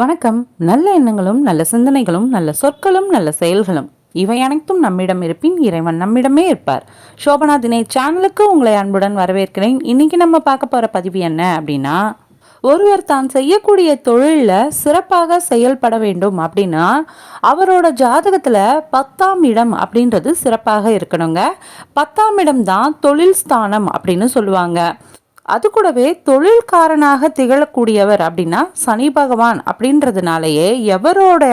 வணக்கம். நல்ல எண்ணங்களும் நல்ல சிந்தனைகளும் நல்ல சொற்களும் நல்ல செயல்களும். இவை அனைத்தும் நம்மிடம் இருப்பின் இறைவன் நம்மிடமே இருப்பார். சோபனா தினை சேனலுக்கு உங்களை அன்புடன் வரவேற்கிறேன். இன்னைக்கு நம்ம பார்க்க போகிற பதிவு என்ன அப்படின்னா ஒருவர் தான் செய்யக்கூடிய தொழிலில் சிறப்பாக செயல்பட வேண்டும் அப்படின்னா அவரோட ஜாதகத்தில் பத்தாம் இடம் அப்படின்றது சிறப்பாக இருக்கணுங்க. பத்தாம் இடம் தான் தொழில் ஸ்தானம் அப்படின்னு சொல்லுவாங்க. அது கூடவே தொழில்காரனாக திகழக்கூடியவர் அப்படின்னா சனி பகவான் அப்படின்றதுனாலயே எவரோட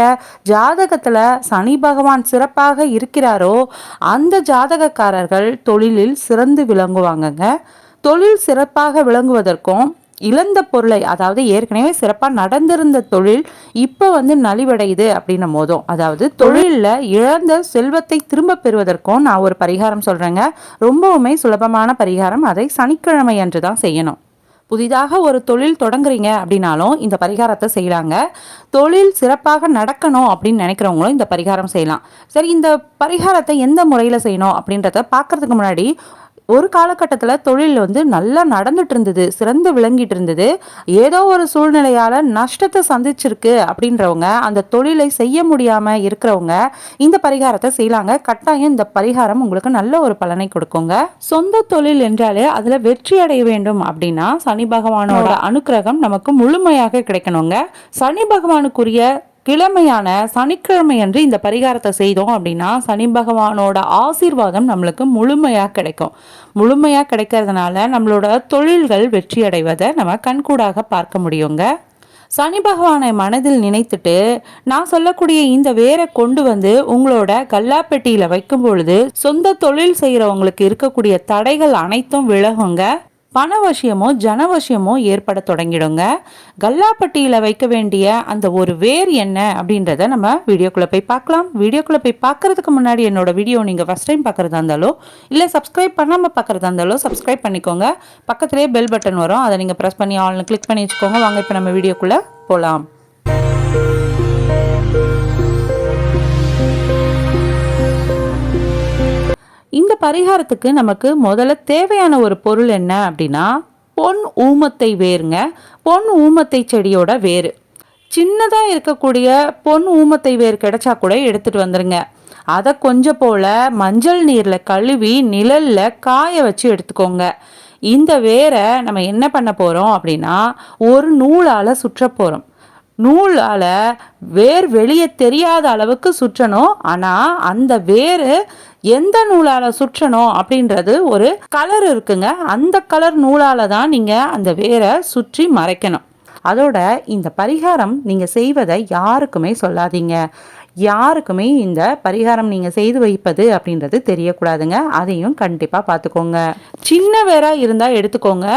ஜாதகத்தில் சனி பகவான் சிறப்பாக இருக்கிறாரோ அந்த ஜாதகக்காரர்கள் தொழிலில் சிறந்து விளங்குவாங்கங்க. தொழில் சிறப்பாக விளங்குவதற்கும் இழந்த பொருளை அதாவது ஏற்கனவே சிறப்பாக நடந்திருந்த தொழில் இப்போ வந்து நலிவடையுது அப்படின்னும் போதும். அதாவது தொழிலில் இழந்த செல்வத்தை திரும்ப பெறுவதற்கும் நான் ஒரு பரிகாரம் சொல்கிறேங்க ரொம்பவுமே சுலபமான பரிகாரம். அதை சனிக்கிழமை அன்று தான் செய்யணும். புதிதாக ஒரு தொழில் தொடங்குறீங்க அப்படின்னாலும் இந்த பரிகாரத்தை செய்யலாங்க. தொழில் சிறப்பாக நடக்கணும் அப்படின்னு நினைக்கிறவங்களும் இந்த பரிகாரம் செய்யலாம். சரி இந்த பரிகாரத்தை எந்த முறையில் செய்யணும் அப்படின்றத பார்க்கறதுக்கு முன்னாடி ஒரு காலகட்டத்தில் தொழில் வந்து நல்லா நடந்துட்டு இருந்தது சிறந்து விளங்கிட்டு இருந்தது ஏதோ ஒரு சூழ்நிலையால் நஷ்டத்தை சந்திச்சிருக்கு அப்படின்றவங்க அந்த தொழிலை செய்ய முடியாமல் இருக்கிறவங்க இந்த பரிகாரத்தை செய்யலாங்க கட்டாயம் இந்த பரிகாரம் உங்களுக்கு நல்ல ஒரு பலனை கொடுக்குங்க. சொந்த தொழில் என்றாலே அதில் வெற்றி அடைய வேண்டும் அப்படின்னா சனி பகவானோட அனுக்கிரகம் நமக்கு முழுமையாக கிடைக்கணுங்க. சனி பகவானுக்குரிய கிழமையான சனிக்கிழமை அன்று இந்த பரிகாரத்தை செய்தோம் அப்படின்னா சனி பகவானோட ஆசீர்வாதம் நம்மளுக்கு முழுமையாக கிடைக்கும். முழுமையாக கிடைக்கிறதுனால நம்மளோட தொழில்கள் வெற்றி அடைவதை நம்ம கண்கூடாக பார்க்க முடியுங்க. சனி பகவானை மனதில் நினைத்துட்டு நான் சொல்லக்கூடிய இந்த வேரை கொண்டு வந்து உங்களோட கல்லாப்பெட்டியில் வைக்கும் பொழுது சொந்த தொழில் செய்கிறவங்களுக்கு இருக்கக்கூடிய தடைகள் அனைத்தும் விலகுங்க. பணவசியமோ ஜனவசியமோ ஏற்பட தொடங்கிடுங்க. கல்லாப்பட்டியில் வைக்க வேண்டிய அந்த ஒரு வேர் என்ன அப்படின்றத நம்ம வீடியோக்குள்ளே போய் பார்க்கலாம். வீடியோக்குள்ளே போய் பார்க்கறதுக்கு முன்னாடி என்னோட வீடியோ நீங்கள் ஃபஸ்ட் டைம் பார்க்குறதா இருந்தாலோ இல்லை சப்ஸ்கிரைப் பண்ணாமல் பார்க்குறதா இருந்தாலோ சப்ஸ்கிரைப் பண்ணிக்கோங்க. பக்கத்துலேயே பெல் பட்டன் வரும். அதை நீங்கள் ப்ரெஸ் பண்ணி ஆன்லைன் கிளிக் பண்ணி வச்சுக்கோங்க. வாங்க இப்போ நம்ம வீடியோக்குள்ளே போகலாம் இந்த பரிகாரத்துக்கு நமக்கு முதல்ல தேவையான ஒரு பொருள் என்ன அப்படின்னா பொன் ஊமத்தை வேருங்க. பொன் ஊமத்தை செடியோட வேறு சின்னதாக இருக்கக்கூடிய பொன் ஊமத்தை வேர் கிடைச்சா கூட எடுத்துகிட்டு வந்துடுங்க அதை கொஞ்சம் போல் மஞ்சள் நீரில் கழுவி நிழலில் காய வச்சு எடுத்துக்கோங்க. இந்த வேரை நம்ம என்ன பண்ண போகிறோம் அப்படின்னா ஒரு நூலால் சுற்ற போகிறோம் நூலால் வேர் வெளியே தெரியாத அளவுக்கு சுற்றணும். ஆனால் அந்த வேர் எந்த நூலால் சுற்றணும் அப்படின்றது ஒரு கலர் இருக்குங்க. அந்த கலர் நூலால் தான் நீங்கள் அந்த வேரை சுற்றி மறைக்கணும். அதோட இந்த பரிகாரம் நீங்கள் செய்வதை யாருக்குமே சொல்லாதீங்க. யாருக்குமே இந்த பரிகாரம் நீங்கள் செய்து வைப்பது அப்படின்றது தெரியக்கூடாதுங்க. அதையும் கண்டிப்பாக பார்த்துக்கோங்க. சின்ன வேற இருந்தால் எடுத்துக்கோங்க.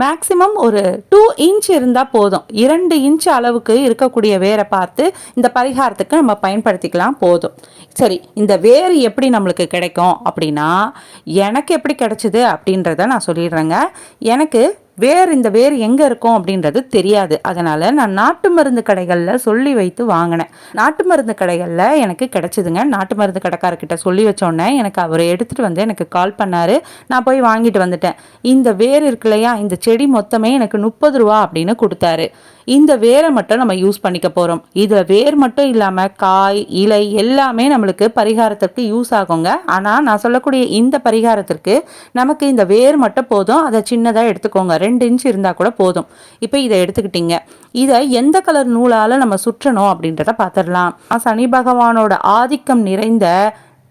மேக்ஸிமம் ஒரு டூ இன்ச் இருந்தால் போதும். இரண்டு இன்ச் அளவுக்கு இருக்கக்கூடிய வேரை பார்த்து இந்த பரிகாரத்துக்கு நம்ம பயன்படுத்திக்கலாம் போதும். சரி இந்த வேர் எப்படி நம்மளுக்கு கிடைக்கும் அப்படின்னா எனக்கு எப்படி கிடைச்சிது அப்படின்றத நான் சொல்லிடுறேங்க. எனக்கு வேர் இந்த வேர் எங்கே இருக்கும் அப்படின்றது தெரியாது. அதனால் நான் நாட்டு மருந்து கடைகளில் சொல்லி வைத்து வாங்கினேன். நாட்டு மருந்து கடைகளில் எனக்கு கிடச்சிதுங்க. நாட்டு மருந்து கடைக்காரர்கிட்ட சொல்லி வச்சோன்னே எனக்கு அவர் எடுத்துகிட்டு வந்து எனக்கு கால் பண்ணார். நான் போய் வாங்கிட்டு வந்துட்டேன். இந்த வேர் இருக்கு இல்லையா? இந்த செடி மொத்தமே எனக்கு முப்பது ரூபா அப்படின்னு கொடுத்தாரு. இந்த வேரை மட்டும் நம்ம யூஸ் பண்ணிக்க போகிறோம் இதில் வேர் மட்டும் இல்லாமல் காய் இலை எல்லாமே நம்மளுக்கு பரிகாரத்திற்கு யூஸ் ஆகுங்க. ஆனால் நான் சொல்லக்கூடிய இந்த பரிகாரத்திற்கு நமக்கு இந்த வேர் மட்டும் போதும். அதை சின்னதாக எடுத்துக்கோங்க. ரெண்டு இன்ச் இருந்தால் கூட போதும். இப்போ இதை எடுத்துக்கிட்டீங்க. இதை எந்த கலர் நூலால் நம்ம சுற்றணும் அப்படின்றத பார்த்துடலாம். சனி பகவானோட ஆதிக்கம் நிறைந்த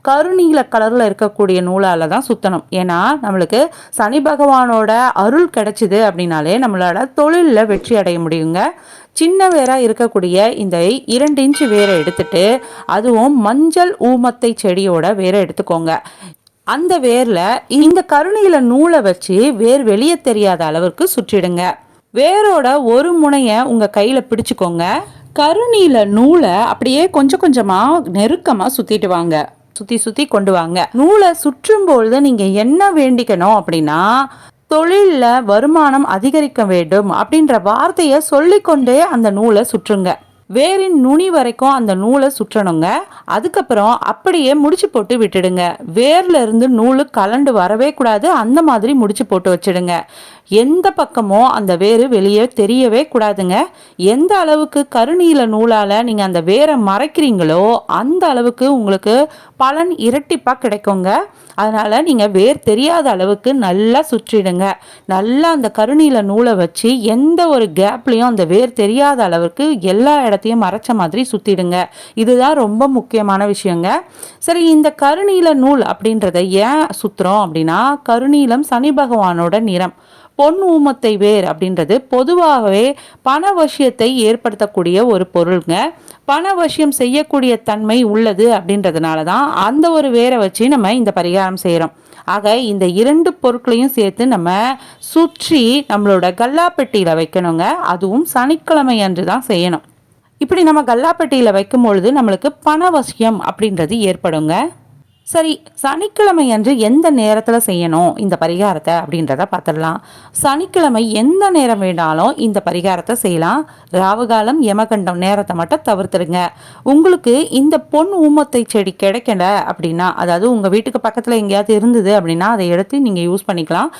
கருநீல கலரில் இருக்கக்கூடிய நூலால் தான் சுற்றணும் ஏன்னா நம்மளுக்கு சனி பகவானோட அருள் கிடைச்சிது அப்படின்னாலே நம்மளோட தொழிலில் வெற்றி அடைய முடியுங்க. சின்ன வேராக இருக்கக்கூடிய இந்த இரண்டு இன்ச்சு வேரை எடுத்துட்டு அதுவும் மஞ்சள் ஊமத்தை செடியோட வேரை எடுத்துக்கோங்க. அந்த வேரில் இந்த கருணையில நூலை வச்சு வேர் வெளியே தெரியாத அளவுக்கு சுற்றிடுங்க. வேரோட ஒரு முனையை உங்கள் கையில் பிடிச்சிக்கோங்க. கருணியில் நூலை அப்படியே கொஞ்சம் கொஞ்சமாக நெருக்கமாக சுற்றிட்டு வாங்க. சுற்றி சுற்றி கொண்டு வாங்க. நூலை சுற்றும் பொழுது நீங்கள் என்ன வேண்டிக்கணும் அப்படின்னா தொழிலில் வருமானம் அதிகரிக்க வேண்டும் அப்படின்ற வார்த்தையை சொல்லிக்கொண்டே அந்த நூலை சுற்றுங்க. வேரின் நுனி வரைக்கும் அந்த நூலை சுற்றணுங்க. அதுக்கப்புறம் அப்படியே முடிச்சு போட்டு விட்டுடுங்க. வேர்ல இருந்து நூலு கலண்டு வரவே கூடாது. அந்த மாதிரி முடிச்சு போட்டு வச்சிடுங்க. எந்த பக்கமோ அந்த வேர் வெளியே தெரியவே கூடாதுங்க. எந்த அளவுக்கு கருநீல நூலால் நீங்கள் அந்த வேரை மறைக்கிறீங்களோ அந்த அளவுக்கு உங்களுக்கு பலன் இரட்டிப்பாக கிடைக்குங்க. அதனால் நீங்கள் வேர் தெரியாத அளவுக்கு நல்லா சுற்றிடுங்க. நல்லா அந்த கருநீல நூலை வச்சு எந்த ஒரு கேப்லேயும் அந்த வேர் தெரியாத அளவுக்கு எல்லா இடத்தையும் மறைச்ச மாதிரி சுற்றிடுங்க இதுதான் ரொம்ப முக்கியமான விஷயங்க. சரி இந்த கருநீல நூல் அப்படின்றத ஏன் சுற்றுறோம் அப்படின்னா கருநீலம் சனி பகவானோட நிறம். பொன் ஊமத்தை வேர் அப்படின்றது பொதுவாகவே பணவசியத்தை ஏற்படுத்தக்கூடிய ஒரு பொருளுங்க. பணவசியம் செய்யக்கூடிய தன்மை உள்ளது அப்படின்றதுனால தான் அந்த ஒரு வேரை வச்சு நம்ம இந்த பரிகாரம் செய்கிறோம் ஆக இந்த இரண்டு பொருட்களையும் சேர்த்து நம்ம சுற்றி நம்மளோட கல்லாப்பெட்டியில் வைக்கணுங்க. அதுவும் சனிக்கிழமை அன்று தான் செய்யணும். இப்படி நம்ம கல்லாப்பெட்டியில் வைக்கும் பொழுது நம்மளுக்கு பணவசியம் அப்படின்றது ஏற்படுங்க. சரி சனிக்கிழமை அன்று எந்த நேரத்தில் செய்யணும் இந்த பரிகாரத்தை அப்படின்றத பார்த்துடலாம். சனிக்கிழமை எந்த நேரம் வேணாலும் இந்த பரிகாரத்தை செய்யலாம். ராவுகாலம் யமகண்டம் நேரத்தை மட்டும் தவிர்த்துடுங்க. உங்களுக்கு இந்த பொன் ஊமத்தை செடி கிடைக்கல அப்படின்னா அதாவது உங்கள் வீட்டுக்கு பக்கத்தில் எங்கேயாவது இருந்தது அப்படின்னா அதை எடுத்து நீங்கள் யூஸ் பண்ணிக்கலாம்.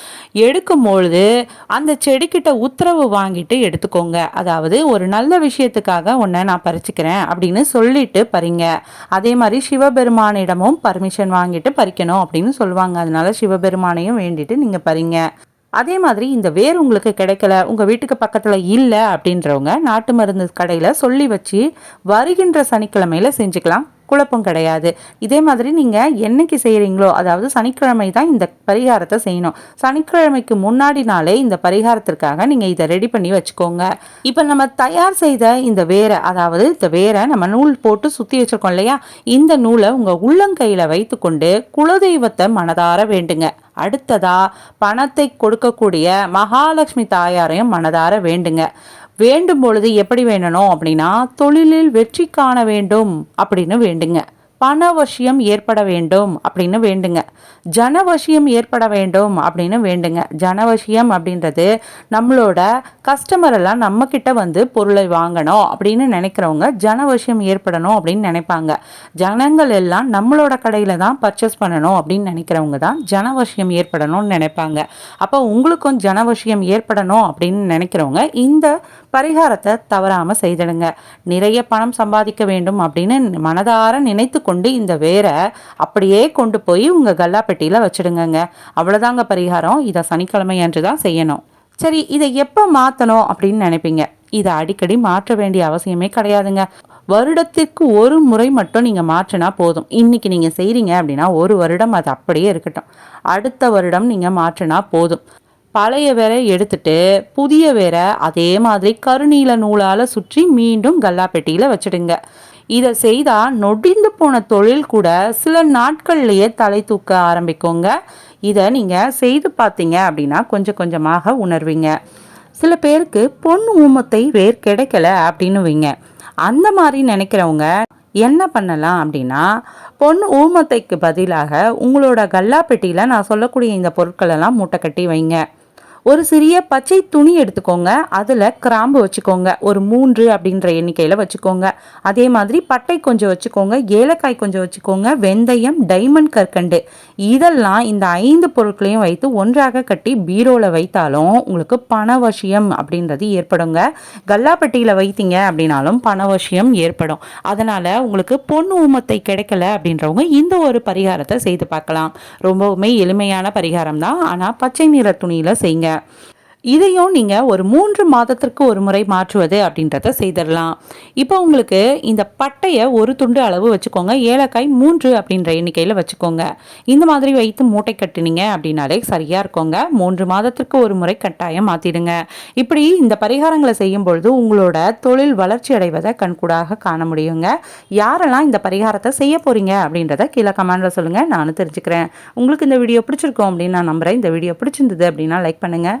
எடுக்கும் பொழுது அந்த செடிக்கிட்ட உத்தரவு வாங்கிட்டு எடுத்துக்கோங்க. அதாவது ஒரு நல்ல விஷயத்துக்காக ஒன்றை நான் பறிச்சுக்கிறேன் அப்படின்னு சொல்லிட்டு பறிங்க. அதே மாதிரி சிவபெருமானிடமும் பர்மிஷன் பர்மிஷன் வாங்கிட்டு பறிக்கணும் அப்படின்னு சொல்லுவாங்க. அதனால சிவபெருமானையும் வேண்டிட்டு நீங்கள் பறிங்க. அதே மாதிரி இந்த வேர் உங்களுக்கு கிடைக்கல உங்கள் வீட்டுக்கு பக்கத்தில் இல்லை அப்படின்றவங்க நாட்டு மருந்து கடையில் சொல்லி வச்சு வருகின்ற சனிக்கிழமையில் செஞ்சுக்கலாம். குழப்பம் கிடையாது. இதே மாதிரி நீங்கள் என்னைக்கு செய்கிறீங்களோ அதாவது சனிக்கிழமை தான் இந்த பரிகாரத்தை செய்யணும். சனிக்கிழமைக்கு முன்னாடி நாளே இந்த பரிகாரத்திற்காக நீங்கள் இதை ரெடி பண்ணி வச்சுக்கோங்க. இப்போ நம்ம தயார் செய்த இந்த வேரை அதாவது இந்த வேரை நம்ம நூல் போட்டு சுற்றி வச்சுருக்கோம் இல்லையா? இந்த நூலை உங்கள் உள்ளங்கையில் வைத்துக்கொண்டு குலதெய்வத்தை மனதார வேண்டுங்க. அடுத்ததா பணத்தை கொடுக்கக்கூடிய மகாலட்சுமி தாயாரையும் மனதார வேண்டுங்க. வேண்டும் பொழுது எப்படி வேண்டணும் அப்படின்னா தொழிலில் வெற்றி காண வேண்டும் அப்படின்னு வேண்டுங்க. பணவசியம் ஏற்பட வேண்டும் அப்படின்னு வேண்டுங்க. ஜனவசியம் ஏற்பட வேண்டும் அப்படின்னு வேண்டுங்க. ஜனவசியம் அப்படின்றது நம்மளோட கஸ்டமர் எல்லாம் நம்ம கிட்ட வந்து பொருளை வாங்கணும் அப்படின்னு நினைக்கிறவங்க ஜனவசியம் ஏற்படணும் அப்படின்னு நினைப்பாங்க. ஜனங்கள் எல்லாம் நம்மளோட கடையில் தான் பர்ச்சேஸ் பண்ணணும் அப்படின்னு நினைக்கிறவங்க தான் ஜனவசியம் ஏற்படணும்னு நினைப்பாங்க. அப்போ உங்களுக்கும் ஜனவசியம் ஏற்படணும் அப்படின்னு நினைக்கிறவங்க இந்த பரிகாரத்தை தவறாமல் செய்திடுங்க. நிறைய பணம் சம்பாதிக்க வேண்டும் அப்படின்னு மனதார நினைத்து கொண்டு இந்த வேரை அப்படியே கொண்டு போய் உங்கள் கல்லாப்பெட்டியில் வச்சுடுங்கங்க. அவ்வளோதாங்க பரிகாரம். இதை சனிக்கிழமை அன்று தான் செய்யணும். சரி இதை எப்போ மாற்றணும் அப்படின்னு நினைப்பீங்க? இதை அடிக்கடி மாற்ற வேண்டிய அவசியமே கிடையாதுங்க. வருடத்திற்கு ஒரு முறை மட்டும் நீங்கள் மாற்றினா போதும். இன்றைக்கி நீங்கள் செய்கிறீங்க அப்படின்னா ஒரு வருடம் அது அப்படியே இருக்கட்டும். அடுத்த வருடம் நீங்கள் மாற்றினா போதும். பழைய வேரை எடுத்துட்டு புதிய வேரை அதே மாதிரி கருநீல நூலால் சுற்றி மீண்டும் கல்லாப்பெட்டியில் வச்சுடுங்க. இதை செய்தால் நொடிந்து போன தொழில் கூட சில நாட்கள்லேயே தலை தூக்க ஆரம்பிக்குங்க. இதை நீங்கள் செய்து பார்த்தீங்க அப்படின்னா கொஞ்சம் கொஞ்சமாக உணர்வீங்க. சில பேருக்கு பொன் ஊமத்தை வேர் கிடைக்கல அப்படின்னு வைங்க. அந்த மாதிரி நினைக்கிறவங்க என்ன பண்ணலாம் அப்படின்னா பொன் ஊமத்தைக்கு பதிலாக உங்களோட கல்லா பெட்டியில் நான் சொல்லக்கூடிய இந்த பொருட்களெல்லாம் மூட்டை கட்டி வைங்க. ஒரு சிறிய பச்சை துணி எடுத்துக்கோங்க. அதில் கிராம்பு வச்சுக்கோங்க. ஒரு மூன்று அப்படின்ற எண்ணிக்கையில் வச்சுக்கோங்க. அதே மாதிரி பட்டை கொஞ்சம் வச்சுக்கோங்க. ஏலக்காய் கொஞ்சம் வச்சுக்கோங்க. வெந்தயம் டைமண்ட் கற்கண்டு. இதெல்லாம் இந்த ஐந்து பொருட்களையும் வைத்து ஒன்றாக கட்டி பீரோவில் வைத்தாலும் உங்களுக்கு பணவசியம் அப்படின்றது ஏற்படுங்க. கல்லாப்பட்டியில் வைத்தீங்க அப்படின்னாலும் பணவசியம் ஏற்படும். அதனால் உங்களுக்கு பொண்ணு ஊமத்தை கிடைக்கல அப்படின்றவங்க இந்த ஒரு பரிகாரத்தை செய்து பார்க்கலாம். ரொம்பவுமே எளிமையான பரிகாரம் தான் ஆனால் பச்சை நிற துணியில் செய்யுங்க that இதையும் நீங்கள் ஒரு மூன்று மாதத்திற்கு ஒரு முறை மாற்றுவது அப்படின்றத செய்திடலாம். இப்போ உங்களுக்கு இந்த பட்டையை ஒரு துண்டு அளவு வச்சுக்கோங்க. ஏலக்காய் மூன்று அப்படின்ற எண்ணிக்கையில் வச்சுக்கோங்க. இந்த மாதிரி வைத்து மூட்டை கட்டினீங்க அப்படின்னாலே சரியாக இருக்கோங்க. மூன்று மாதத்திற்கு ஒரு முறை கட்டாயம் மாற்றிடுங்க இப்படி இந்த பரிகாரங்களை செய்யும் பொழுது உங்களோட தொழில் வளர்ச்சி அடைவதை கண்கூடாக காண முடியுங்க. யாரெல்லாம் இந்த பரிகாரத்தை செய்ய போகிறீங்க அப்படின்றத கீழே கமெண்டில் சொல்லுங்கள் நானும் தெரிஞ்சுக்கிறேன். உங்களுக்கு இந்த வீடியோ பிடிச்சிருக்கோம் அப்படின்னு நான் நம்புகிறேன் இந்த வீடியோ பிடிச்சிருந்தது அப்படின்னா லைக் பண்ணுங்கள்